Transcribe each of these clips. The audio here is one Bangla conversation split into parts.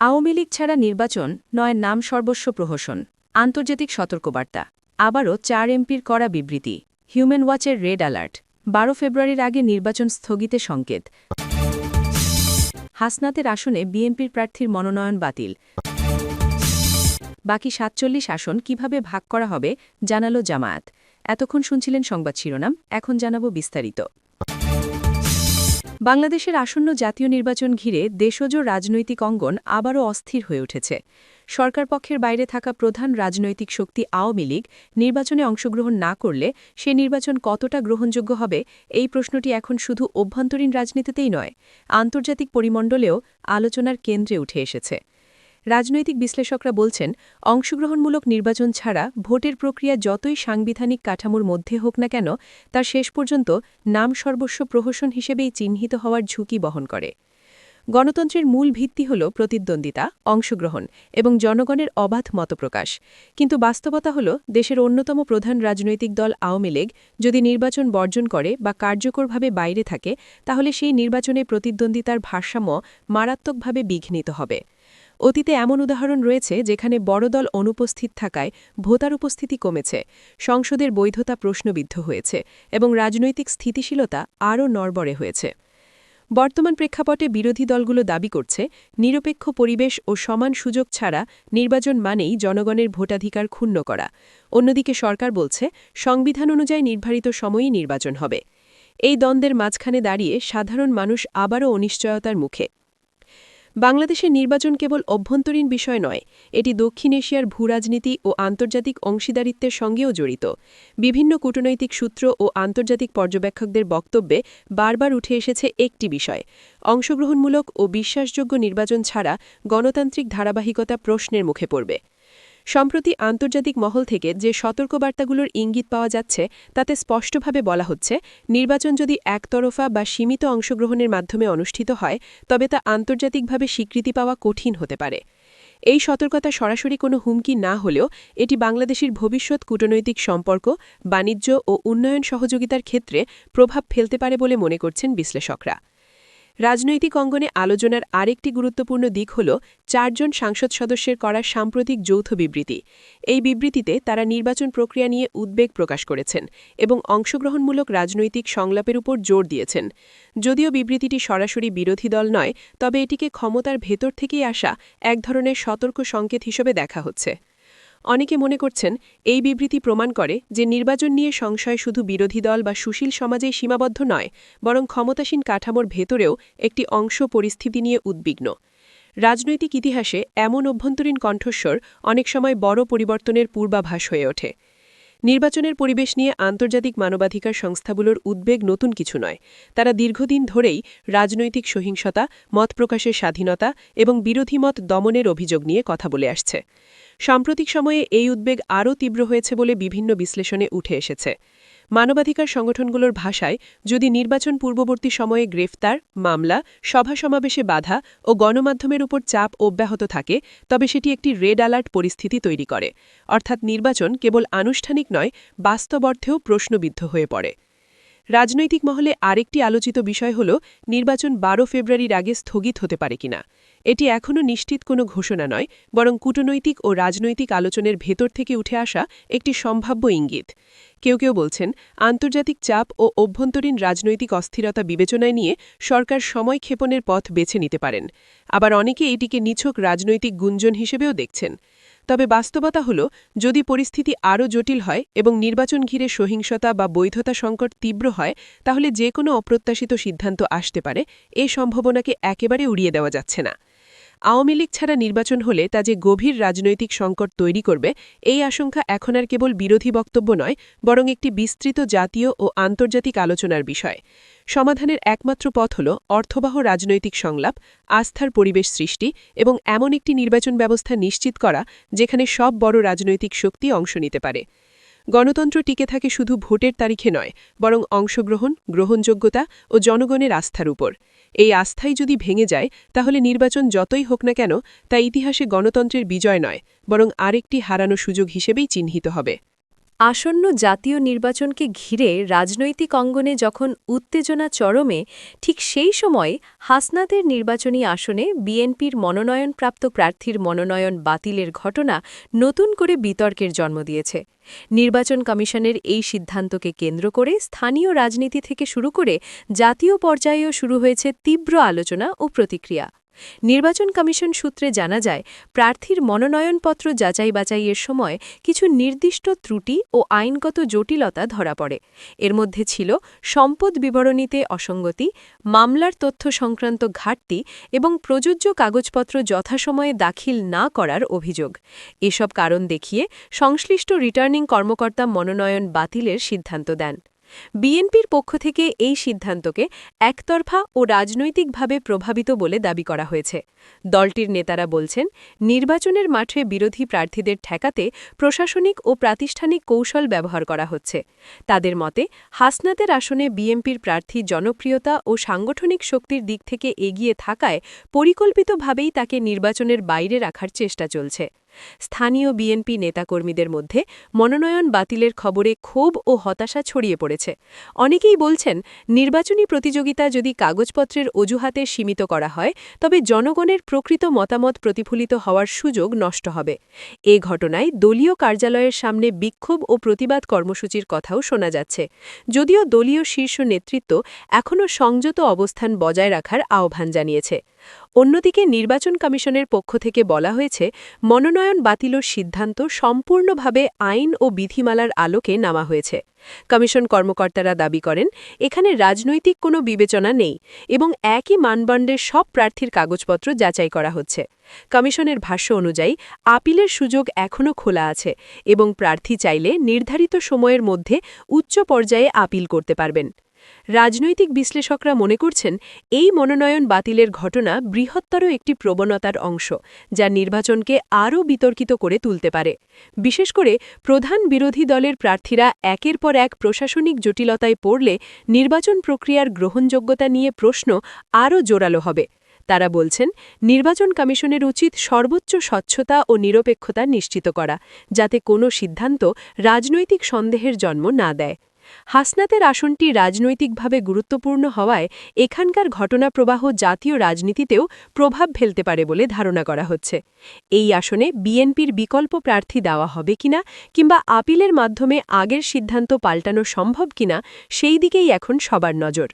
আওয়ামী লীগ ছাড়া নির্বাচন নয়, নাম সর্বস্ব প্রহসন। আন্তর্জাতিক সতর্কবার্তা। আবারও চার এমপির করা বিবৃতি। হিউম্যান ওয়াচের রেড অ্যালার্ট, বারো ফেব্রুয়ারির আগে নির্বাচন স্থগিতে সংকেত। হাসনাতের আসনে বিএনপির প্রার্থীর মনোনয়ন বাতিল। বাকি সাতচল্লিশ আসন কীভাবে ভাগ করা হবে, জানালো জামায়াত। এতক্ষণ শুনছিলেন সংবাদ শিরোনাম, এখন জানাব বিস্তারিত। বাংলাদেশের আসন্ন জাতীয় নির্বাচন ঘিরে দেশজ রাজনৈতিক অঙ্গন আবারও অস্থির হয়ে উঠেছে। সরকার পক্ষের বাইরে থাকা প্রধান রাজনৈতিক শক্তি আওয়ামী লীগ নির্বাচনে অংশগ্রহণ না করলে সে নির্বাচন কতটা গ্রহণযোগ্য হবে, এই প্রশ্নটি এখন শুধু অভ্যন্তরীণ রাজনীতিতেই নয়, আন্তর্জাতিক পরিমণ্ডলেও আলোচনার কেন্দ্রে উঠে এসেছে। রাজনৈতিক বিশ্লেষকরা বলছেন, অংশগ্রহণমূলক নির্বাচন ছাড়া ভোটের প্রক্রিয়া যতই সাংবিধানিক কাঠামোর মধ্যে হোক না কেন, তা শেষ পর্যন্ত নাম সর্বস্ব প্রহসন হিসেবেই চিহ্নিত হওয়ার ঝুঁকি বহন করে। গণতন্ত্রের মূল ভিত্তি হল প্রতিদ্বন্দ্বিতা, অংশগ্রহণ এবং জনগণের অবাধ মতপ্রকাশ। কিন্তু বাস্তবতা হল, দেশের অন্যতম প্রধান রাজনৈতিক দল আওয়ামী লীগ যদি নির্বাচন বর্জন করে বা কার্যকরভাবে বাইরে থাকে, তাহলে সেই নির্বাচনে প্রতিদ্বন্দ্বিতার ভারসাম্য মারাত্মকভাবে বিঘ্নিত হবে। অতীতে এমন উদাহরণ রয়েছে যেখানে বড় দল অনুপস্থিত থাকায় ভোটার উপস্থিতি কমেছে, সংসদের বৈধতা প্রশ্নবিদ্ধ হয়েছে এবং রাজনৈতিক স্থিতিশীলতা আরও নড়বড়ে হয়েছে। বর্তমান প্রেক্ষাপটে বিরোধী দলগুলো দাবি করছে, নিরপেক্ষ পরিবেশ ও সমান সুযোগ ছাড়া নির্বাচন মানেই জনগণের ভোটাধিকার ক্ষুণ্ণ করা। অন্যদিকে সরকার বলছে, সংবিধান অনুযায়ী নির্ধারিত সময়ই নির্বাচন হবে। এই দ্বন্দ্বের মাঝখানে দাঁড়িয়ে সাধারণ মানুষ আবারও অনিশ্চয়তার মুখে। বাংলাদেশের নির্বাচন কেবল অভ্যন্তরীণ বিষয় নয়, এটি দক্ষিণ এশিয়ার ভূরাজনীতি ও আন্তর্জাতিক অংশীদারিত্বের সঙ্গেও জড়িত। বিভিন্ন কূটনৈতিক সূত্র ও আন্তর্জাতিক পর্যবেক্ষকদের বক্তব্যে বারবার উঠে এসেছে একটি বিষয়, অংশগ্রহণমূলক ও বিশ্বাসযোগ্য নির্বাচন ছাড়া গণতান্ত্রিক ধারাবাহিকতা প্রশ্নের মুখে পড়বে। সম্প্রতি আন্তর্জাতিক মহল থেকে যে সতর্কবার্তাগুলোর ইঙ্গিত পাওয়া যাচ্ছে, তাতে স্পষ্টভাবে বলা হচ্ছে, নির্বাচন যদি একতরফা বা সীমিত অংশগ্রহণের মাধ্যমে অনুষ্ঠিত হয়, তবে তা আন্তর্জাতিকভাবে স্বীকৃতি পাওয়া কঠিন হতে পারে। এই সতর্কতা সরাসরি কোনো হুমকি না হলেও, এটি বাংলাদেশের ভবিষ্যৎ কূটনৈতিক সম্পর্ক, বাণিজ্য ও উন্নয়ন সহযোগিতার ক্ষেত্রে প্রভাব ফেলতে পারে বলে মনে করছেন বিশ্লেষকরা। রাজনৈতিক অঙ্গনে আলোচনার আরেকটি গুরুত্বপূর্ণ দিক হল চারজন সাংসদ সদস্যের করা সাম্প্রতিক যৌথ বিবৃতি। এই বিবৃতিতে তারা নির্বাচন প্রক্রিয়া নিয়ে উদ্বেগ প্রকাশ করেছেন এবং অংশগ্রহণমূলক রাজনৈতিক সংলাপের উপর জোর দিয়েছেন। যদিও বিবৃতিটি সরাসরি বিরোধী দল নয়, তবে এটিকে ক্ষমতার ভেতর থেকেই আসা এক ধরনের সতর্ক সংকেত হিসেবে দেখা হচ্ছে। অনেকে মনে করছেন এই বিবৃতি প্রমাণ করে যে নির্বাচন নিয়ে সংশয় শুধু বিরোধী দল বা সুশীল সমাজেই সীমাবদ্ধ নয়, বরং ক্ষমতাসীন কাঠামোর ভেতরেও একটি অংশ পরিস্থিতি নিয়ে উদ্বিগ্ন। রাজনৈতিক ইতিহাসে এমন অভ্যন্তরীণ কণ্ঠস্বর অনেক সময় বড় পরিবর্তনের পূর্বাভাস হয়ে ওঠে। নির্বাচনের পরিবেশ নিয়ে আন্তর্জাতিক মানবাধিকার সংস্থাগুলোর উদ্বেগ নতুন কিছু নয়। তারা দীর্ঘদিন ধরেই রাজনৈতিক সহিংসতা, মত প্রকাশের স্বাধীনতা এবং বিরোধী মত দমনের অভিযোগ নিয়ে কথা বলে আসছে। সাম্প্রতিক সময়ে এই উদ্বেগ আরও তীব্র হয়েছে বলে বিভিন্ন বিশ্লেষণে উঠে এসেছে। মানবাধিকার সংগঠনগুলোর ভাষায় যদি নির্বাচন পূর্ববর্তী সময়ে গ্রেফতার, মামলা, সভা সমাবেশে বাধা ও গণমাধ্যমের উপর চাপ অব্যাহত থাকে, তবে সেটি একটি রেড অ্যালার্ট পরিস্থিতি তৈরি করে। অর্থাৎ নির্বাচন কেবল আনুষ্ঠানিক নয়, বাস্তব অর্থেও প্রশ্নবিদ্ধ হয়ে পড়ে। রাজনৈতিক মহলে আরেকটি আলোচিত বিষয় হল, নির্বাচন বারো ফেব্রুয়ারির আগে স্থগিত হতে পারে কিনা। এটি এখনও নিশ্চিত কোনো ঘোষণা নয়, বরং কূটনৈতিক ও রাজনৈতিক আলোচনের ভেতর থেকে উঠে আসা একটি সম্ভাব্য ইঙ্গিত। কেউ কেউ বলছেন, আন্তর্জাতিক চাপ ও অভ্যন্তরীণ রাজনৈতিক অস্থিরতা বিবেচনায় নিয়ে সরকার সময় ক্ষেপণের পথ বেছে নিতে পারেন। আবার অনেকে এটিকে নিছক রাজনৈতিক গুঞ্জন হিসেবেও দেখছেন। তবে বাস্তবতা হল, যদি পরিস্থিতি আরও জটিল হয় এবং নির্বাচন ঘিরে সহিংসতা বা বৈধতা সংকট তীব্র হয়, তাহলে যে কোনো অপ্রত্যাশিত সিদ্ধান্ত আসতে পারে, এ সম্ভাবনাকে একেবারে উড়িয়ে দেওয়া যাচ্ছে না। আওয়ামী লীগ ছাড়া নির্বাচন হলে তা যে গভীর রাজনৈতিক সংকট তৈরি করবে, এই আশঙ্কা এখন আর কেবল বিরোধী বক্তব্য নয়, বরং একটি বিস্তৃত জাতীয় ও আন্তর্জাতিক আলোচনার বিষয়। সমাধানের একমাত্র পথ হল অর্থবাহ রাজনৈতিক সংলাপ, আস্থার পরিবেশ সৃষ্টি এবং এমন একটি নির্বাচন ব্যবস্থা নিশ্চিত করা, যেখানে সব বড় রাজনৈতিক শক্তি অংশ নিতে পারে। গণতন্ত্র টিকে থাকে শুধু ভোটের তারিখে নয়, বরং অংশগ্রহণ, গ্রহণযোগ্যতা ও জনগণের আস্থার উপর। এই আস্থাই যদি ভেঙে যায়, তাহলে নির্বাচন যতই হোক না কেন, তা ইতিহাসে গণতন্ত্রের বিজয় নয়, বরং আরেকটি হারানো সুযোগ হিসেবেই চিহ্নিত হবে। আসন্ন জাতীয় নির্বাচনকে ঘিরে রাজনৈতিক অঙ্গনে যখন উত্তেজনা চরমে, ঠিক সেই সময় হাসনাতের নির্বাচনী আসনে বিএনপির মনোনয়নপ্রাপ্ত প্রার্থীর মনোনয়ন বাতিলের ঘটনা নতুন করে বিতর্কের জন্ম দিয়েছে। নির্বাচন কমিশনের এই সিদ্ধান্তকে কেন্দ্র করে স্থানীয় রাজনীতি থেকে শুরু করে জাতীয় পর্যায়েও শুরু হয়েছে তীব্র আলোচনা ও প্রতিক্রিয়া। নির্বাচন কমিশন সূত্রে জানা যায়, প্রার্থীর মনোনয়নপত্র যাচাই বাছাইয়ের সময় কিছু নির্দিষ্ট ত্রুটি ও আইনগত জটিলতা ধরা পড়ে। এর মধ্যে ছিল সম্পদ বিবরণীতে অসঙ্গতি, মামলার তথ্য সংক্রান্ত ঘাটতি এবং প্রযোজ্য কাগজপত্র যথাসময়ে দাখিল না করার অভিযোগ। এসব কারণ দেখিয়ে সংশ্লিষ্ট রিটার্নিং কর্মকর্তা মনোনয়ন বাতিলের সিদ্ধান্ত দেন। বিএনপির পক্ষ থেকে এই সিদ্ধান্তকে একতরফা ও রাজনৈতিকভাবে প্রভাবিত বলে দাবি করা হয়েছে। দলটির নেতারা বলছেন, নির্বাচনের মাঠে বিরোধী প্রার্থীদের ঠেকাতে প্রশাসনিক ও প্রাতিষ্ঠানিক কৌশল ব্যবহার করা হচ্ছে। তাদের মতে, হাসনাতের আসনে বিএনপির প্রার্থী জনপ্রিয়তা ও সাংগঠনিক শক্তির দিক থেকে এগিয়ে থাকায় পরিকল্পিতভাবেই তাকে নির্বাচনের বাইরে রাখার চেষ্টা চলছে। স্থানীয় বিএনপি নেতাকর্মীদের মধ্যে মনোনয়ন বাতিলের খবরে ক্ষোভ ও হতাশা ছড়িয়ে পড়েছে। অনেকেই বলছেন, নির্বাচনী প্রতিযোগিতা যদি কাগজপত্রের অজুহাতে সীমিত করা হয়, তবে জনগণের প্রকৃত মতামত প্রতিফলিত হওয়ার সুযোগ নষ্ট হবে। এ ঘটনায় দলীয় কার্যালয়ের সামনে বিক্ষোভ ও প্রতিবাদ কর্মসূচির কথাও শোনা যাচ্ছে। যদিও দলীয় শীর্ষ নেতৃত্ব এখনও সংযত অবস্থান বজায় রাখার আহ্বান জানিয়েছে। অন্যদিকে নির্বাচন কমিশনের পক্ষ থেকে বলা হয়েছে, মনোনয়ন বাতিলর সিদ্ধান্ত সম্পূর্ণভাবে আইন ও বিধিমালার আলোকে নামা হয়েছে। কমিশন কর্মকর্তারা দাবি করেন, এখানে রাজনৈতিক কোনো বিবেচনা নেই এবং একই মানদণ্ডের সব প্রার্থীর কাগজপত্র যাচাই করা হচ্ছে। কমিশনের ভাষ্য অনুযায়ী, আপিলের সুযোগ এখনও খোলা আছে এবং প্রার্থী চাইলে নির্ধারিত সময়ের মধ্যে উচ্চ পর্যায়ে আপিল করতে পারবেন। রাজনৈতিক বিশ্লেষকরা মনে করছেন, এই মনোনয়ন বাতিলের ঘটনা বৃহত্তর একটি প্রবণতার অংশ, যা নির্বাচনকে আরও বিতর্কিত করে তুলতে পারে। বিশেষ করে প্রধান বিরোধী দলের প্রার্থীরা একের পর এক প্রশাসনিক জটিলতায় পড়লে নির্বাচন প্রক্রিয়ার গ্রহণযোগ্যতা নিয়ে প্রশ্ন আরও জোরালো হবে। তারা বলছেন, নির্বাচন কমিশনের উচিত সর্বোচ্চ স্বচ্ছতা ও নিরপেক্ষতা নিশ্চিত করা, যাতে কোনো সিদ্ধান্ত রাজনৈতিক সন্দেহের জন্ম না দেয়। হাসনাতের আসনটি রাজনৈতিকভাবে গুরুত্বপূর্ণ হওয়ায় এখানকার ঘটনাপ্রবাহ জাতীয় রাজনীতিতেও প্রভাব ফেলতে পারে বলে ধারণা করা হচ্ছে। এই আসনে বিএনপির বিকল্প প্রার্থী দেওয়া হবে কিনা কিংবা আপিলের মাধ্যমে আগের সিদ্ধান্ত পাল্টানো সম্ভব কিনা সেই দিকেই এখন সবার নজর।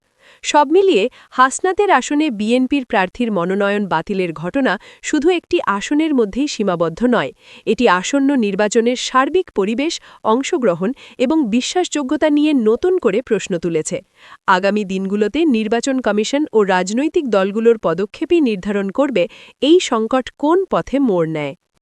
সব মিলিয়ে হাসনাতের আসনে বিএনপির প্রার্থীর মনোনয়ন বাতিলের ঘটনা শুধু একটি আসনের মধ্যেই সীমাবদ্ধ নয়, এটি আসন্ন নির্বাচনের সার্বিক পরিবেশ, অংশগ্রহণ এবং বিশ্বাসযোগ্যতা নিয়ে নতুন করে প্রশ্ন তুলেছে। আগামী দিনগুলোতে নির্বাচন কমিশন ও রাজনৈতিক দলগুলোর পদক্ষেপই নির্ধারণ করবে এই সংকট কোন পথে মোড় নেয়।